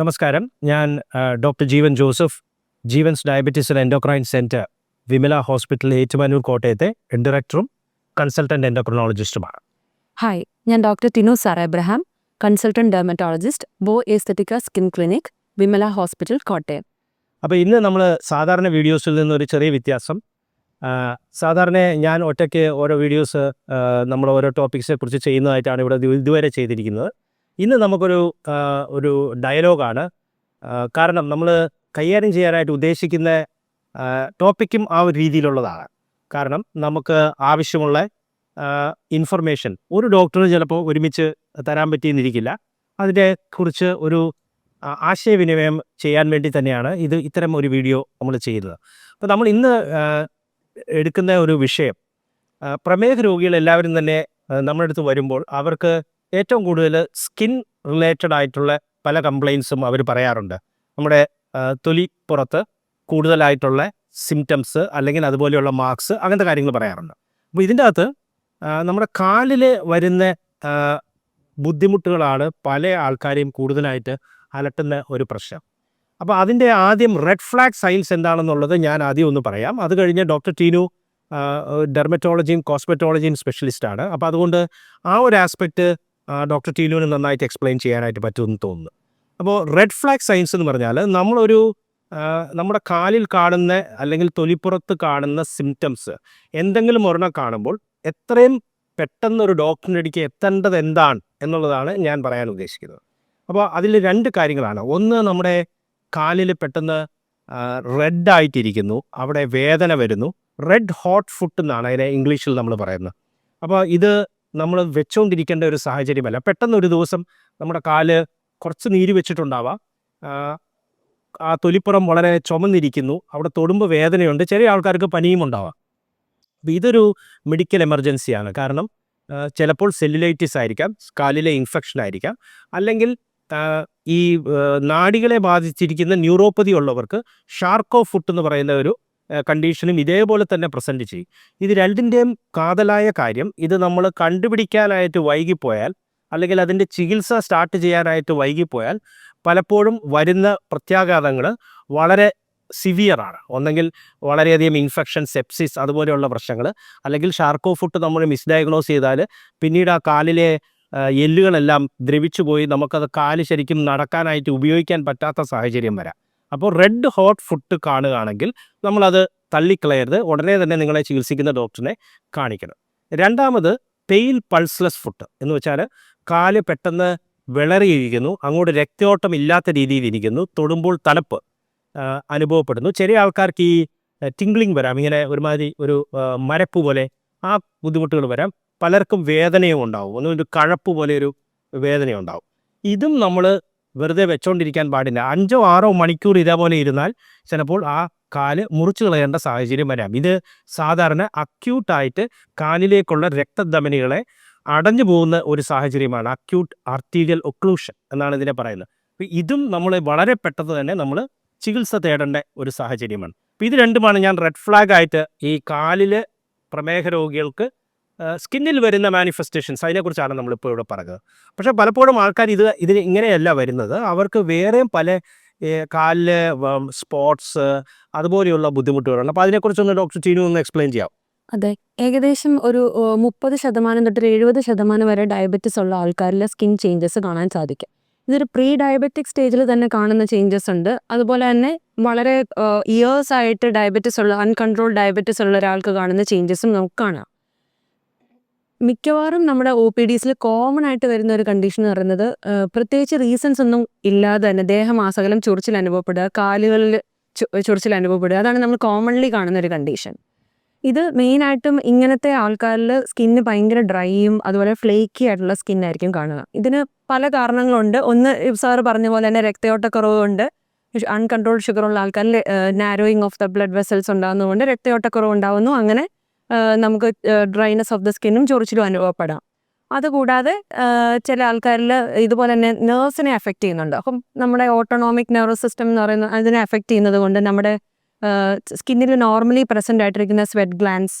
നമസ്കാരം. ഞാൻ doctor Jeevan Joseph Jeevan's diabetes and endocrine centre Vimala hospital Ettumanoor കോട്ടയത്തെ ഡയറക്ടറും കൺസൾട്ടന്റ് എൻഡോക്രനോളജിസ്റ്റുമാണ്. ഹായ് ഞാൻ doctor Tinu Sara Abraham consultant dermatologist ബോ എസ്തറ്റിക്ക skin clinic Vimala hospital Kottayam. അപ്പോൾ ഇന്ന് നമ്മൾ സാധാരണ വീഡിയോസിൽ നിന്നൊരു ചെറിയ വ്യത്യാസം. സാധാരണ ഞാൻ ഒറ്റയ്ക്ക് ഓരോ വീഡിയോസ് നമ്മൾ ഓരോ ടോപ്പിക്സിനെ കുറിച്ച് ചെയ്യുന്നതായിട്ടാണ് ഇവിടെ ഇത് ഇതുവരെ ചെയ്തിരിക്കുന്നത്. ഇന്ന് നമുക്കൊരു ഒരു ഡയലോഗാണ്. കാരണം നമ്മൾ കൈകാര്യം ചെയ്യാനായിട്ട് ഉദ്ദേശിക്കുന്ന ടോപ്പിക്കും ആ ഒരു രീതിയിലുള്ളതാണ്. കാരണം നമുക്ക് ആവശ്യമുള്ള ഇൻഫർമേഷൻ ഒരു ഡോക്ടറിന് ചിലപ്പോൾ ഒരുമിച്ച് തരാൻ പറ്റിയെന്നിരിക്കില്ല. അതിനെ കുറിച്ച് ഒരു ആശയവിനിമയം ചെയ്യാൻ വേണ്ടി തന്നെയാണ് ഇത് ഇത്തരം ഒരു വീഡിയോ നമ്മൾ ചെയ്യുന്നത്. അപ്പോൾ നമ്മൾ ഇന്ന് എടുക്കുന്ന ഒരു വിഷയം പ്രമേഹ രോഗികൾ എല്ലാവരും തന്നെ നമ്മുടെ അടുത്ത് വരുമ്പോൾ അവർക്ക് ഏറ്റവും കൂടുതൽ സ്കിൻ റിലേറ്റഡ് ആയിട്ടുള്ള പല കംപ്ലയിൻസും അവർ പറയാറുണ്ട്. നമ്മുടെ തൊലി പുറത്ത് കൂടുതലായിട്ടുള്ള സിംറ്റംസ് അല്ലെങ്കിൽ അതുപോലെയുള്ള മാർക്സ് അങ്ങനത്തെ കാര്യങ്ങൾ പറയാറുണ്ട്. അപ്പോൾ ഇതിന്റെ അകത്ത് നമ്മുടെ കാലിൽ വരുന്ന ബുദ്ധിമുട്ടുകളാണ് പല ആൾക്കാരെയും കൂടുതലായിട്ട് അലട്ടുന്ന ഒരു പ്രശ്നം. അപ്പോൾ അതിന്റെ ആദ്യം റെഡ് ഫ്ലാഗ് സൈൻസ് എന്താണെന്നുള്ളത് ഞാൻ ആദ്യം ഒന്ന് പറയാം. അത് കഴിഞ്ഞ് ഡോക്ടർ ടീനു ഡെർമറ്റോളജിയും കോസ്മെറ്റോളജിയും സ്പെഷ്യലിസ്റ്റാണ് അപ്പോൾ അതുകൊണ്ട് ആ ഒരു ആസ്പെക്റ്റ് ഡോക്ടർ ടീനുവിന് നന്നായിട്ട് എക്സ്പ്ലെയിൻ ചെയ്യാനായിട്ട് പറ്റുമെന്ന് തോന്നുന്നു. അപ്പോൾ റെഡ് ഫ്ലാഗ് സൈൻസ് എന്ന് പറഞ്ഞാൽ നമ്മളൊരു നമ്മുടെ കാലിൽ കാണുന്ന അല്ലെങ്കിൽ തൊലിപ്പുറത്ത് കാണുന്ന സിംറ്റംസ് എന്തെങ്കിലും ഒരെണ്ണം കാണുമ്പോൾ എത്രയും പെട്ടെന്ന് ഒരു ഡോക്ടറിന്റെ അടിക്ക് എത്തേണ്ടത് എന്താണ് എന്നുള്ളതാണ് ഞാൻ പറയാൻ ഉദ്ദേശിക്കുന്നത്. അപ്പോൾ അതിൽ രണ്ട് കാര്യങ്ങളാണ്. ഒന്ന് നമ്മുടെ കാലിൽ പെട്ടെന്ന് റെഡ് ആയിട്ടിരിക്കുന്നു അവിടെ വേദന വരുന്നു. റെഡ് ഹോട്ട് ഫുട്ട് എന്നാണ് അതിനെ ഇംഗ്ലീഷിൽ നമ്മൾ പറയുന്നത്. അപ്പോൾ ഇത് നമ്മൾ വെച്ചുകൊണ്ടിരിക്കേണ്ട ഒരു സാഹചര്യമല്ല. പെട്ടെന്ന് ഒരു ദിവസം നമ്മുടെ കാൽ കുറച്ച് നീര് വെച്ചിട്ടുണ്ടാവാം. ആ, തൊലിപ്പുറം വളരെ ചുമന്നിരിക്കുന്നു. അവിടെ തൊടുമ്പോൾ വേദനയുണ്ട്. ചെറിയ ആൾക്കാർക്ക് പനിയും ഉണ്ടാവാം. അപ്പം ഇതൊരു മെഡിക്കൽ എമർജൻസിയാണ് കാരണം ചിലപ്പോൾ സെല്ലുലൈറ്റിസ് ആയിരിക്കാം കാലിലെ ഇൻഫെക്ഷൻ ആയിരിക്കാം. അല്ലെങ്കിൽ ഈ നാടികളെ ബാധിച്ചിരിക്കുന്ന ന്യൂറോപ്പതി ഉള്ളവർക്ക് ഷാർക്കോ ഫുട്ട് എന്ന് പറയുന്ന ഒരു കണ്ടീഷനും ഇതേപോലെ തന്നെ പ്രസന്റ് ചെയ്യും. ഇത് രണ്ടിന്റെയും കാതലായ കാര്യം ഇത് നമ്മൾ കണ്ടുപിടിക്കാനായിട്ട് വൈകിപ്പോയാൽ അല്ലെങ്കിൽ അതിന്റെ ചികിത്സ സ്റ്റാർട്ട് ചെയ്യാനായിട്ട് വൈകിപ്പോയാൽ പലപ്പോഴും വരുന്ന പ്രത്യാഘാതങ്ങൾ വളരെ സിവിയറാണ് ഒന്നെങ്കിൽ വളരെയധികം ഇൻഫെക്ഷൻ സെപ്സിസ് അതുപോലെയുള്ള പ്രശ്നങ്ങൾ അല്ലെങ്കിൽ ഷാർക്കോ ഫുട്ട് നമ്മൾ മിസ്ഡയഗ്നോസ് ചെയ്താൽ പിന്നീട് ആ കാലിലെ എല്ലുകളെല്ലാം ദ്രവിച്ചു പോയി നമുക്കത് കാൽ ശരിക്കും നടക്കാനായിട്ട് ഉപയോഗിക്കാൻ പറ്റാത്ത സാഹചര്യം വരാം. അപ്പോൾ റെഡ് ഹോട്ട് ഫുഡ് കാണുകയാണെങ്കിൽ നമ്മളത് തള്ളിക്കളയരുത്. ഉടനെ തന്നെ നിങ്ങളെ ചികിത്സിക്കുന്ന ഡോക്ടറിനെ കാണിക്കണം. രണ്ടാമത് പെയിൽ പൾസ്ലെസ് ഫുഡ് എന്ന് വെച്ചാൽ കാൽ പെട്ടെന്ന് വിളറിയിരിക്കുന്നു അങ്ങോട്ട് രക്തയോട്ടം ഇല്ലാത്ത രീതിയിൽ ഇരിക്കുന്നു തൊടുമ്പോൾ തണുപ്പ് അനുഭവപ്പെടുന്നു. ചെറിയ ആൾക്കാർക്ക് ഈ ടിംഗ്ലിംഗ് വരാം. ഇങ്ങനെ ഒരുമാതിരി ഒരു മരപ്പ് പോലെ ആ ബുദ്ധിമുട്ടുകൾ വരാം. പലർക്കും വേദനയും ഉണ്ടാവും. ഒരു കഴപ്പ് പോലെ ഒരു വേദനയുണ്ടാവും ഇതും നമ്മൾ വെറുതെ വെച്ചോണ്ടിരിക്കാൻ പാടില്ല. അഞ്ചോ ആറോ മണിക്കൂർ ഇതേപോലെ ഇരുന്നാൽ ചിലപ്പോൾ ആ കാൽ മുറിച്ചു കളയേണ്ട സാഹചര്യം വരാം. ഇത് സാധാരണ അക്യൂട്ടായിട്ട് കാലിലേക്കുള്ള രക്തധമനികളെ അടഞ്ഞു പോകുന്ന ഒരു സാഹചര്യമാണ്. അക്യൂട്ട് ആർട്ടീരിയൽ ഒക്ലൂഷൻ എന്നാണ് ഇതിനെ പറയുന്നത്. അപ്പോൾ ഇതും നമ്മൾ വളരെ പെട്ടെന്ന് തന്നെ നമ്മൾ ചികിത്സ തേടേണ്ട ഒരു സാഹചര്യമാണ്. അപ്പോൾ ഇത് രണ്ടുമാണ് ഞാൻ റെഡ് ഫ്ലാഗ് ആയിട്ട് ഈ കാലിൽ പ്രമേഹ രോഗികൾക്ക് സ്കിന്നിൽ വരുന്ന മാനിഫെസ്റ്റേഷൻസ് അതിനെക്കുറിച്ചാണ് നമ്മളിപ്പോൾ ഇവിടെ പറഞ്ഞത്. പക്ഷേ പലപ്പോഴും ആൾക്കാർ ഇത് ഇതിന് ഇങ്ങനെയല്ല വരുന്നത്. അവർക്ക് വേറെയും പല കാലിലെ സ്പോട്സ് അതുപോലെയുള്ള ബുദ്ധിമുട്ടുകളുണ്ട്. അപ്പോൾ അതിനെക്കുറിച്ചൊന്ന് ഡോക്ടർ ടീനു ഒന്ന് എക്സ്പ്ലെയിൻ ചെയ്യാം അതെ. ഏകദേശം ഒരു മുപ്പത് ശതമാനം തൊട്ട് എഴുപത് ശതമാനം വരെ ഡയബറ്റിസ് ഉള്ള ആൾക്കാരിൽ സ്കിൻ ചേഞ്ചസ് കാണാൻ സാധിക്കും. ഇതൊരു പ്രീ ഡയബറ്റിക് സ്റ്റേജിൽ തന്നെ കാണുന്ന ചേഞ്ചസ് ഉണ്ട്. അതുപോലെ തന്നെ വളരെ ഇയേഴ്സ് ആയിട്ട് ഡയബറ്റിസ് ഉള്ള അൺകൺട്രോൾ ഡയബറ്റിസ് ഉള്ള ഒരാൾക്ക് കാണുന്ന ചേഞ്ചസും നമുക്ക് കാണാം. മിക്കവാറും നമ്മുടെ ഒ പി ഡിസിൽ കോമൺ ആയിട്ട് വരുന്ന ഒരു കണ്ടീഷൻ എന്ന് പറയുന്നത് പ്രത്യേകിച്ച് റീസൺസ് ഒന്നും ഇല്ലാതെ തന്നെ ദേഹം ആസകലം ചൊറിച്ചിൽ അനുഭവപ്പെടുക കാലുകളിൽ ചൊറിച്ചിൽ അനുഭവപ്പെടുക അതാണ് നമ്മൾ കോമൺലി കാണുന്ന ഒരു കണ്ടീഷൻ ഇത് മെയിനായിട്ടും ഇങ്ങനത്തെ ആൾക്കാരിൽ സ്കിന്ന് ഭയങ്കര ഡ്രൈയും അതുപോലെ ഫ്ലേക്കി ആയിട്ടുള്ള സ്കിന്നായിരിക്കും കാണുക. ഇതിന് പല കാരണങ്ങളുണ്ട്. ഒന്ന് സാറ് പറഞ്ഞ പോലെ തന്നെ രക്തയോട്ടക്കുറവുണ്ട്. അൺകൺട്രോൾഡ് ഷുഗർ ഉള്ള ആൾക്കാരിൽ narrowing of the blood vessels ഉണ്ടാകുന്നതുകൊണ്ട് രക്തയോട്ടക്കുറവ് ഉണ്ടാകുന്നു അങ്ങനെ നമുക്ക് ഡ്രൈനസ് ഓഫ് ദ സ്കിന്നും ചൊറിച്ചിലും അനുഭവപ്പെടാം. അതുകൂടാതെ ചില ആൾക്കാരിൽ ഇതുപോലെ തന്നെ നേഴ്സിനെ എഫക്റ്റ് ചെയ്യുന്നുണ്ട്. അപ്പം നമ്മുടെ ഓട്ടോണോമിക് നെർവ് സിസ്റ്റം എന്ന് പറയുന്ന അതിനെ എഫക്റ്റ് ചെയ്യുന്നത് കൊണ്ട് നമ്മുടെ സ്കിന്നിൽ നോർമലി പ്രസന്റ് ആയിട്ടിരിക്കുന്ന സ്വെറ്റ് ഗ്ലാൻസ്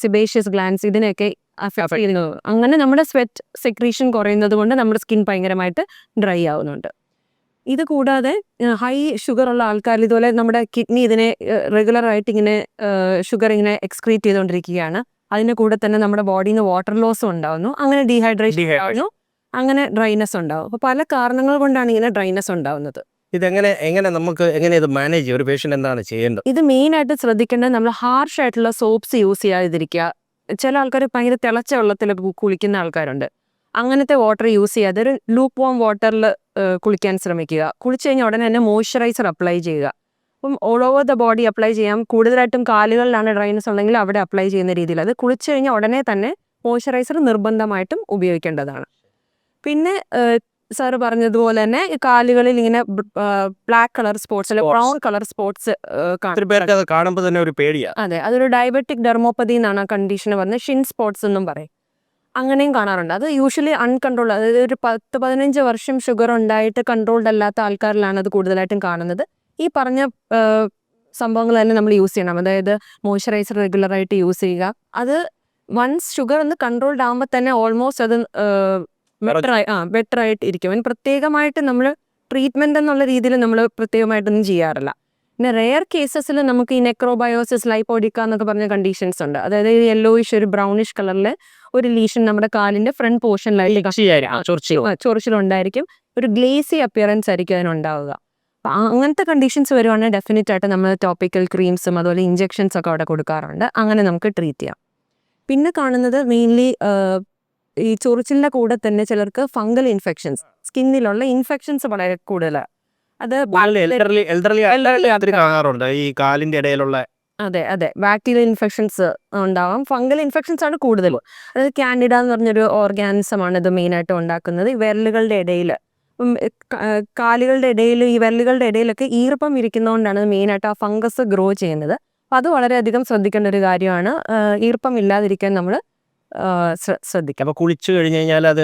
സിബേഷ്യസ് ഗ്ലാൻസ് ഇതിനെയൊക്കെ അഫക്റ്റ് ചെയ്യുന്നത്. അങ്ങനെ നമ്മുടെ സ്വെറ്റ് സെക്രീഷൻ കുറയുന്നത് കൊണ്ട് നമ്മുടെ സ്കിൻ ഭയങ്കരമായിട്ട് ഡ്രൈ ആവുന്നുണ്ട്. ഇത് കൂടാതെ ഹൈ ഷുഗർ ഉള്ള ആൾക്കാർ ഇതുപോലെ നമ്മുടെ കിഡ്നി ഇതിനെ റെഗുലർ ആയിട്ട് ഇങ്ങനെ ഷുഗർ ഇങ്ങനെ എക്സ്ക്രീറ്റ് ചെയ്തുകൊണ്ടിരിക്കുകയാണ് അതിന്റെ കൂടെ തന്നെ നമ്മുടെ ബോഡിയിൽ നിന്ന് വാട്ടർ ലോസും ഉണ്ടാവുന്നു. അങ്ങനെ ഡീഹൈഡ്രേഷൻ. ഉണ്ടാവുന്നു. അങ്ങനെ ഡ്രൈനസ് ഉണ്ടാവും. അപ്പോൾ പല കാരണങ്ങൾ കൊണ്ടാണ് ഇങ്ങനെ ഡ്രൈനസ് ഉണ്ടാവുന്നത്. ഇതെങ്ങനെ എങ്ങനെ നമുക്ക് എങ്ങനെ ഇത് മാനേജ് ഒരു പേഷ്യന്റ് എന്താണ് ചെയ്യേണ്ടത്? ഇത് മെയിൻ ആയിട്ട് ശ്രദ്ധിക്കേണ്ടത് നമ്മൾ ഹാർഷ് ആയിട്ടുള്ള സോപ്സ് യൂസ് ചെയ്യാതിരിക്കുക. ചില ആൾക്കാർ ഭയങ്കര തിളച്ച വെള്ളത്തിൽ കുളിക്കുന്ന ആൾക്കാരുണ്ട്. അങ്ങനത്തെ വാട്ടർ യൂസ് ചെയ്യാതെ ഒരു ലൂപ്പ് വോം വാട്ടറിൽ കുളിക്കാൻ ശ്രമിക്കുക. കുളിച്ചു കഴിഞ്ഞാൽ ഉടനെ തന്നെ മോയ്സ്ചറൈസർ അപ്ലൈ ചെയ്യുക. അപ്പം all over the body apply ചെയ്യാം. കൂടുതലായിട്ടും കാലുകളിലാണ് ഡ്രൈനസ് ഉണ്ടെങ്കിൽ അവിടെ അപ്ലൈ ചെയ്യുന്ന രീതിയിൽ. അത് കുളിച്ചു കഴിഞ്ഞാൽ ഉടനെ തന്നെ മോയ്സ്ചറൈസർ നിർബന്ധമായിട്ടും ഉപയോഗിക്കേണ്ടതാണ്. പിന്നെ സാറ് പറഞ്ഞതുപോലെ തന്നെ കാലുകളിൽ ഇങ്ങനെ ബ്ലാക്ക് കളർ സ്പോട്സ് അല്ലെ. ബ്രൗൺ കളർ സ്പോട്സ് അത് കാണുമ്പോൾ തന്നെ ഒരു പേടിയാണ് അതെ. അതൊരു ഡയബറ്റിക് ഡെർമോപ്പതി എന്നാണ് ആ കണ്ടീഷന് പറഞ്ഞത് ഷിൻ സ്പോട്സ് എന്നും പറയും. അങ്ങനെയും കാണാറുണ്ട്. അത് യൂഷ്വലി അൺകൺട്രോൾ അതായത് ഒരു പത്ത് പതിനഞ്ച് വർഷം ഷുഗർ ഉണ്ടായിട്ട് കൺട്രോൾഡ് അല്ലാത്ത ആൾക്കാരിലാണ് അത് കൂടുതലായിട്ടും കാണുന്നത്. ഈ പറഞ്ഞ സംഭവങ്ങൾ തന്നെ നമ്മൾ യൂസ് ചെയ്യണം. അതായത് മോയ്സ്ചറൈസർ റെഗുലറായിട്ട് യൂസ് ചെയ്യുക. അത് വൺസ് ഷുഗർ ഒന്ന് കൺട്രോൾഡ് ആകുമ്പോൾ തന്നെ ഓൾമോസ്റ്റ് അത് ബെറ്റർ ആയി ആ ബെറ്റർ ആയിട്ട് ഇരിക്കും അതിന് പ്രത്യേകമായിട്ട് നമ്മൾ ട്രീറ്റ്മെന്റ് എന്നുള്ള രീതിയിൽ നമ്മൾ പ്രത്യേകമായിട്ടൊന്നും ചെയ്യാറില്ല. പിന്നെ റെയർ കേസസിൽ നമുക്ക് ഈ നെക്രോബയോസിസ് ലൈപ്പോഡിക്ക എന്നൊക്കെ പറഞ്ഞ കണ്ടീഷൻസ് ഉണ്ട്. അതായത് യെല്ലോയിഷ് ഒരു ബ്രൗണിഷ് കളറിൽ ഒരു ലീഷൻ നമ്മുടെ കാലിന്റെ ഫ്രണ്ട് പോർഷനിലായിരിക്കും ചൊറിച്ചിലുണ്ടായിരിക്കും. ഒരു ഗ്ലേസി അപ്പിയറൻസ് ആയിരിക്കും അതിനുണ്ടാവുക. അങ്ങനത്തെ കണ്ടീഷൻസ് വരുവാണെങ്കിൽ ഡെഫിനറ്റ് ആയിട്ട് നമ്മൾ ടോപ്പിക്കൽ ക്രീംസും അതുപോലെ ഇഞ്ചെക്ഷൻസ് ഒക്കെ അവിടെ കൊടുക്കാറുണ്ട്. അങ്ങനെ നമുക്ക് ട്രീറ്റ് ചെയ്യാം. പിന്നെ കാണുന്നത് മെയിൻലി ഈ ചൊറിച്ചിലിന്റെ കൂടെ തന്നെ ചിലർക്ക് ഫംഗൽ ഇൻഫെക്ഷൻസ് സ്കിന്നിലുള്ള ഇൻഫെക്ഷൻസ് വളരെ കൂടുതലാണ്. അത് എൽഡർലി എൽഡർലി എൽഡർലി കാണാറുണ്ട്. ഈ കാലിന്റെ ഇടയിലുള്ള അതെ അതെ. ബാക്ടീരിയൽ ഇൻഫെക്ഷൻസ് ഉണ്ടാവാം. ഫംഗൽ ഇൻഫെക്ഷൻസ് ആണ് കൂടുതലും. അതായത് കാൻഡിഡ എന്ന് പറഞ്ഞൊരു ഓർഗാനിസം ആണ് ഇത് മെയിനായിട്ട് ഉണ്ടാക്കുന്നത്. ഈ വിരലുകളുടെ ഇടയിൽ കാലുകളുടെ ഇടയിൽ ഈ വിരലുകളുടെ ഇടയിലൊക്കെ ഈർപ്പം ഇരിക്കുന്നതുകൊണ്ടാണ് മെയിനായിട്ട് ആ ഫംഗസ് ഗ്രോ ചെയ്യുന്നത്. അപ്പം അത് വളരെയധികം ശ്രദ്ധിക്കേണ്ട ഒരു കാര്യമാണ്. ഈർപ്പം ഇല്ലാതിരിക്കാൻ നമ്മൾ ശ്രദ്ധിക്കാം അപ്പൊ കുളിച്ചു കഴിഞ്ഞ് കഴിഞ്ഞാൽ അത്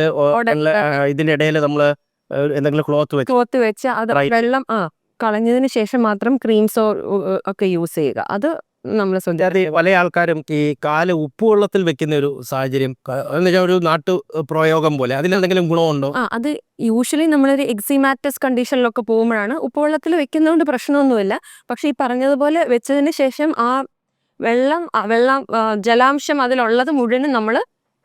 ഇതിന്റെ ഇടയിൽ നമ്മൾ എന്തെങ്കിലും ക്ലോത്ത് വെച്ച് ക്ലോത്ത് വെച്ച് അത് വെള്ളം ആ കളഞ്ഞതിന് ശേഷം മാത്രം ക്രീംസോ ഒക്കെ യൂസ് ചെയ്യുക. അത് നമ്മൾ ശ്രദ്ധിക്കുക അത് പല ആൾക്കാരും ഈ കാൽ ഉപ്പുവെള്ളത്തിൽ വെക്കുന്ന ഒരു സാഹചര്യം ഒരു നാട്ടു പ്രയോഗം പോലെ. അതിലെന്തെങ്കിലും ഗുണമുണ്ടോ ആ അത് യൂഷ്വലി നമ്മളൊരു എക്സിമാറ്റസ് കണ്ടീഷനിലൊക്കെ പോകുമ്പോഴാണ് ഉപ്പുവെള്ളത്തിൽ വെക്കുന്നതുകൊണ്ട് പ്രശ്നമൊന്നുമില്ല. പക്ഷെ ഈ പറഞ്ഞതുപോലെ വെച്ചതിന് ശേഷം ആ വെള്ളം വെള്ളം ജലാംശം അതിലുള്ളത് മുഴുവനും നമ്മൾ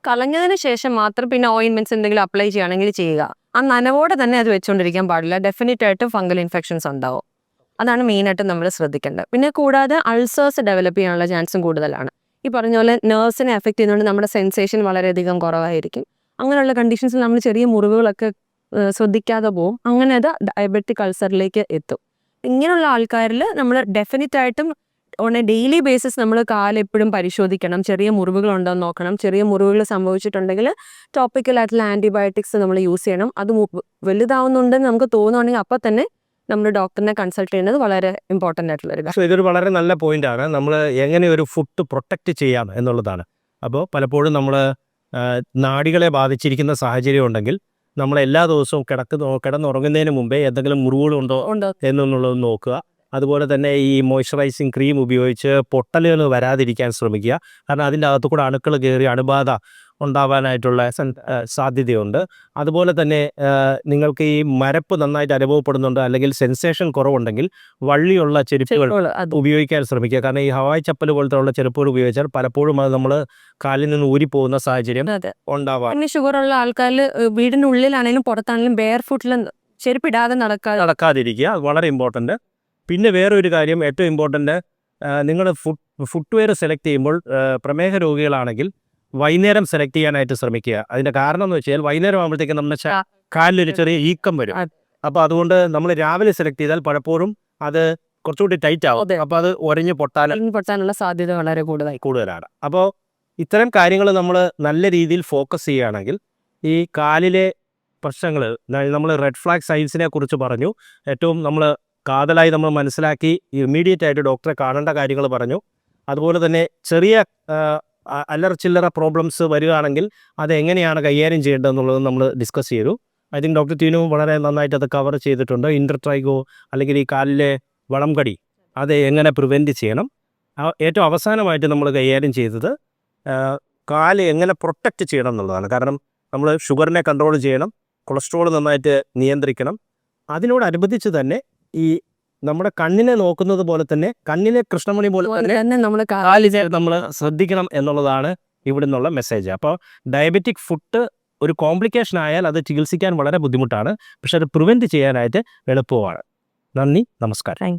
കളഞ്ഞതിന് ശേഷം മാത്രം പിന്നെ ഓയിൻമെന്റ്സ് എന്തെങ്കിലും അപ്ലൈ ചെയ്യുകയാണെങ്കിൽ ചെയ്യുക. ആ നനവോടെ തന്നെ അത് വെച്ചുകൊണ്ടിരിക്കാൻ പാടില്ല. ഡെഫിനറ്റ് ആയിട്ട് ഫംഗൽ ഇൻഫെക്ഷൻസ് ഉണ്ടാവും. അതാണ് മെയിനായിട്ട് നമ്മൾ ശ്രദ്ധിക്കേണ്ടത്. പിന്നെ കൂടാതെ അൾസേഴ്സ് ഡെവലപ്പ് ചെയ്യാനുള്ള ചാൻസും കൂടുതലാണ്. ഈ പറഞ്ഞ പോലെ നേഴ്സിനെ എഫക്ട് ചെയ്യുന്നതുകൊണ്ട് നമ്മുടെ സെൻസേഷൻ വളരെയധികം കുറവായിരിക്കും. അങ്ങനെയുള്ള കണ്ടീഷൻസിൽ നമ്മൾ ചെറിയ മുറിവുകളൊക്കെ ശ്രദ്ധിക്കാതെ പോകും അങ്ങനെ അത് ഡയബറ്റിക് അൾസറിലേക്ക് എത്തും. ഇങ്ങനെയുള്ള ആൾക്കാരിൽ നമ്മൾ ഡെഫിനറ്റ് ആയിട്ടും ഓൺ എ ഡെയിലി ബേസിസ് നമ്മൾ കാലെപ്പോഴും പരിശോധിക്കണം. ചെറിയ മുറിവുകൾ ഉണ്ടോ എന്ന് നോക്കണം. ചെറിയ മുറിവുകൾ സംഭവിച്ചിട്ടുണ്ടെങ്കിൽ ടോപ്പിക്കൽ ആയിട്ടുള്ള ആന്റിബയോട്ടിക്സ് നമ്മൾ യൂസ് ചെയ്യണം. അത് വലുതാവുന്നുണ്ടെന്ന് നമുക്ക് തോന്നുകയാണെങ്കിൽ അപ്പം തന്നെ നമ്മൾ ഡോക്ടറിനെ കൺസൾട്ട് ചെയ്യുന്നത് വളരെ ഇമ്പോർട്ടന്റ് ആയിട്ടുള്ള ഒരു ഇതൊരു വളരെ നല്ല പോയിന്റ് ആണ്. നമ്മൾ എങ്ങനെ ഒരു ഫുഡ് പ്രൊട്ടക്റ്റ് ചെയ്യാം എന്നുള്ളതാണ്. അപ്പോൾ പലപ്പോഴും നമ്മൾ നാടികളെ ബാധിച്ചിരിക്കുന്ന സാഹചര്യം ഉണ്ടെങ്കിൽ നമ്മൾ എല്ലാ ദിവസവും കിടക്കുന്ന കിടന്നുറങ്ങുന്നതിന് മുമ്പേ എന്തെങ്കിലും മുറിവുകളുണ്ടോ ഉണ്ടോ? എന്നുള്ളത് നോക്കുക. അതുപോലെ തന്നെ ഈ മോയ്സ്ചറൈസിങ് ക്രീം ഉപയോഗിച്ച് പൊട്ടലുകൾ വരാതിരിക്കാൻ ശ്രമിക്കുക. കാരണം അതിന്റെ അകത്തു കൂടെ അണുക്കൾ കയറി അണുബാധ ഉണ്ടാവാനായിട്ടുള്ള സാധ്യതയുണ്ട്. അതുപോലെ തന്നെ നിങ്ങൾക്ക് ഈ മരപ്പ് നന്നായിട്ട് അനുഭവപ്പെടുന്നുണ്ട് അല്ലെങ്കിൽ സെൻസേഷൻ കുറവുണ്ടെങ്കിൽ വള്ളിയുള്ള ചെരുപ്പുകൾ ഉപയോഗിക്കാൻ ശ്രമിക്കുക. കാരണം ഈ ഹവായ് ചപ്പൽ പോലത്തെ ഉള്ള ചെരുപ്പുകൾ ഉപയോഗിച്ചാൽ പലപ്പോഴും അത് നമ്മൾ കാലിൽ നിന്ന് ഊരിപ്പോകുന്ന സാഹചര്യം ഉണ്ടാവാം പിന്നെ ഷുഗർ ഉള്ള ആൾക്കാർ വീടിനുള്ളിലാണെങ്കിലും പുറത്താണെങ്കിലും ബെയർ ഫുട്ടിൽ ചെരുപ്പിടാതെ നടക്കാതെ നടക്കാതിരിക്കുക. വളരെ ഇമ്പോർട്ടന്റ് പിന്നെ വേറൊരു കാര്യം ഏറ്റവും ഇമ്പോർട്ടന്റ് നിങ്ങൾ ഫുഡ് ഫുട്വെയർ സെലക്ട് ചെയ്യുമ്പോൾ പ്രമേഹ രോഗികളാണെങ്കിൽ വൈകുന്നേരം സെലക്ട് ചെയ്യാനായിട്ട് ശ്രമിക്കുക അതിന്റെ കാരണം എന്ന് വെച്ചാൽ വൈകുന്നേരം ആകുമ്പോഴത്തേക്കും നമ്മുടെ. കാലിലൊരു ചെറിയ ഈക്കം വരും. അപ്പോൾ അതുകൊണ്ട് നമ്മൾ രാവിലെ സെലക്ട് ചെയ്താൽ പലപ്പോഴും അത് കുറച്ചുകൂടി ടൈറ്റ് ആവും. അപ്പോൾ അത് ഒരഞ്ഞ് പൊട്ടാൻ പൊട്ടാനുള്ള സാധ്യത വളരെ കൂടുതലായി കൂടുതലാണ് അപ്പോൾ ഇത്തരം കാര്യങ്ങൾ നമ്മൾ നല്ല രീതിയിൽ ഫോക്കസ് ചെയ്യുകയാണെങ്കിൽ ഈ കാലിലെ പ്രശ്നങ്ങൾ നമ്മൾ റെഡ് ഫ്ലാഗ് സൈൻസിനെ കുറിച്ച് പറഞ്ഞു ഏറ്റവും നമ്മൾ കാതലായി നമ്മൾ മനസ്സിലാക്കി ഇമ്മീഡിയറ്റ് ആയിട്ട് ഡോക്ടറെ കാണേണ്ട കാര്യങ്ങൾ പറഞ്ഞു. അതുപോലെ തന്നെ ചെറിയ അല്ലറ ചില്ലറ പ്രോബ്ലംസ് വരികയാണെങ്കിൽ അത് എങ്ങനെയാണ് കൈകാര്യം ചെയ്യേണ്ടതെന്നുള്ളത് നമ്മൾ ഡിസ്കസ് ചെയ്തു. ഐ തിങ്ക് ഡോക്ടർ ടീനു വളരെ നന്നായിട്ട് അത് കവർ ചെയ്തിട്ടുണ്ട്. ഇന്റർട്രൈഗോ അല്ലെങ്കിൽ ഈ കാലിലെ വളം കടി അത് എങ്ങനെ പ്രിവെന്റ് ചെയ്യണം. ഏറ്റവും അവസാനമായിട്ട് നമ്മൾ കൈകാര്യം ചെയ്തത് കാൽ എങ്ങനെ പ്രൊട്ടക്റ്റ് ചെയ്യണം എന്നുള്ളതാണ്. കാരണം നമ്മൾ ഷുഗറിനെ കൺട്രോൾ ചെയ്യണം കൊളസ്ട്രോൾ നന്നായിട്ട് നിയന്ത്രിക്കണം. അതിനോടനുബന്ധിച്ച് തന്നെ ഈ നമ്മുടെ കണ്ണിനെ നോക്കുന്നത് പോലെ തന്നെ കണ്ണിലെ കൃഷ്ണമണി പോലെ തന്നെ തന്നെ നമ്മൾ കാലിനെ നമ്മൾ ശ്രദ്ധിക്കണം എന്നുള്ളതാണ് ഇവിടെ നിന്നുള്ള മെസ്സേജ് അപ്പോൾ ഡയബറ്റിക് ഫുഡ് ഒരു കോംപ്ലിക്കേഷൻ ആയാൽ അത് ചികിത്സിക്കാൻ വളരെ ബുദ്ധിമുട്ടാണ്. പക്ഷെ അത് പ്രിവെന്റ് ചെയ്യാനായിട്ട് എളുപ്പമാണ്. നന്ദി നമസ്കാരം.